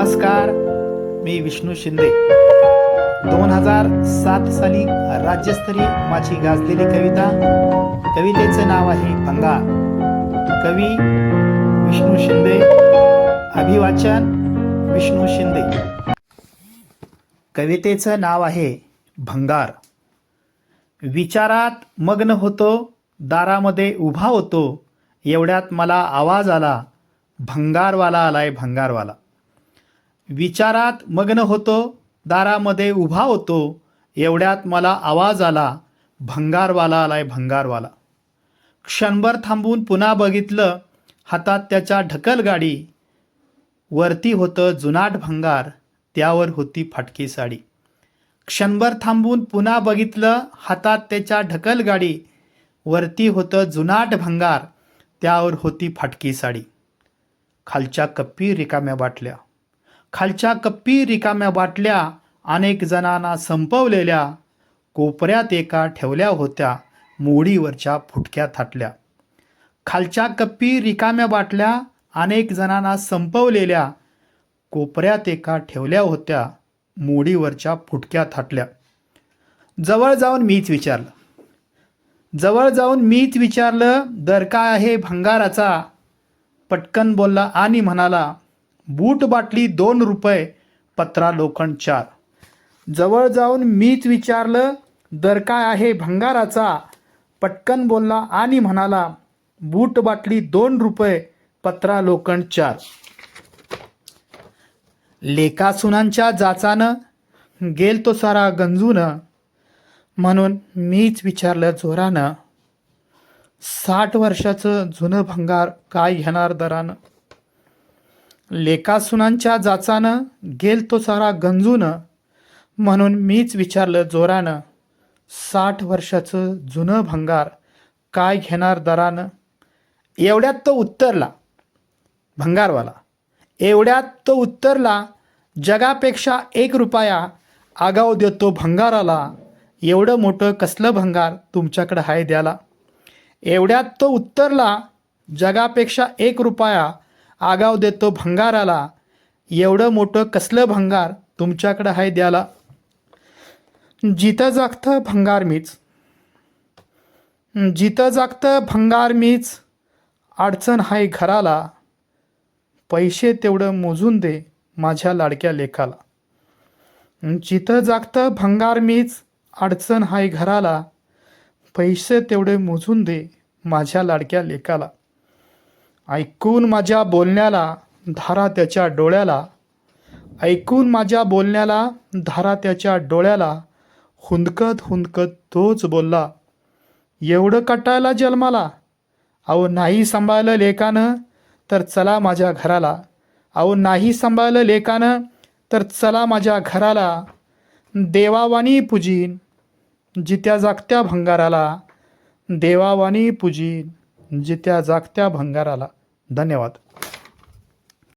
नमस्कार मी विष्णू शिंदे. दोन हजार सात साली राज्यस्तरीय माझी गाजलेली कविता कवितेचं नाव आहे भंगार कवी विष्णू शिंदे अभिवाचन विष्णू शिंदे. कवितेचं नाव आहे भंगार. विचारात मग्न होतो दारामध्ये उभा होतो एवढ्यात मला आवाज आला भंगारवाला आलाय भंगारवाला. विचारात मग्न होतो दारामध्ये उभा होतो एवढ्यात मला आवाज आला भंगारवाला आलाय भंगारवाला. क्षणभर थांबून पुन्हा बघितलं हातात त्याच्या ढकल गाडी. वरती होतं जुनाट भंगार त्यावर होती फाटकी साडी. क्षणभर थांबून पुन्हा बघितलं हातात त्याच्या ढकल गाडी. वरती होतं जुनाट भंगार त्यावर होती फाटकी साडी. खालच्या कप्पी रिकाम्या बाटल्या. खालच्या कप्पी रिकाम्या बाटल्या अनेक जणांना संपवलेल्या कोपऱ्यात एका ठेवल्या होत्या मोडीवरच्या फुटक्या थाटल्या. खालच्या कप्पी रिकाम्या बाटल्या अनेक जणांना संपवलेल्या कोपऱ्यात एका ठेवल्या होत्या मोडीवरच्या फुटक्या थाटल्या. जवळ जाऊन मीच विचारलं. जवळ जाऊन मीच विचारलं दर काय आहे भंगाराचा? पटकन बोलला आणि म्हणाला बूट बाटली दोन रुपये पत्रा लोखंड चार. जवळ जाऊन मीच विचारलं दर काय आहे भंगाराचा? पटकन बोलला आणि म्हणाला बूट बाटली दोन रुपये पत्रा लोखंड चार. लेकासुनांच्या जाचानं गेल तो सारा गंजून. म्हणून मीच विचारलं जोरानं साठ वर्षाचं जुनं भंगार काय घेणार दरानं? लेखासुनांच्या जाचानं गेल तो सारा गंजून. म्हणून मीच विचारलं जोरानं साठ वर्षाचं जुनं भंगार काय घेणार दरानं? एवढ्यात तो उत्तरला भंगारवाला एवढ्यात तो उत्तरला जगापेक्षा एक रुपया आगाव देतो भंगाराला एवढं मोठं कसलं भंगार तुमच्याकडं हाय द्याला? एवढ्यात तो उत्तरला जगापेक्षा एक रुपया आगाव देतो भंगाराला. एवढं मोठं कसलं भंगार तुमच्याकडं हाय द्याला? जिथं जागतं भंगार मीच. जिथं जागतं भंगार मीच अडचण हाय घराला. पैसे तेवढं मोजून दे माझ्या लाडक्या लेखाला. जिथं जागतं भंगार मीच अडचण हाय घराला. पैसे तेवढे मोजून दे माझ्या लाडक्या लेकाला ऐकून माझ्या बोलण्याला धारा त्याच्या डोळ्याला ऐकून माझ्या बोलण्याला धारा त्याच्या डोळ्याला हुंदकत हुंदकत तोच बोलला एवढं कटायला जन्माला? अहो नाही सांभाळलं लेकानं तर चला माझ्या घराला. अहो नाही सांभाळलं लेकानं तर चला माझ्या घराला. देवावानी पूजीन जित्या जागत्या भंगाराला. देवावानी पूजीन जित्या जागत्या भंगाराला. धन्यवाद.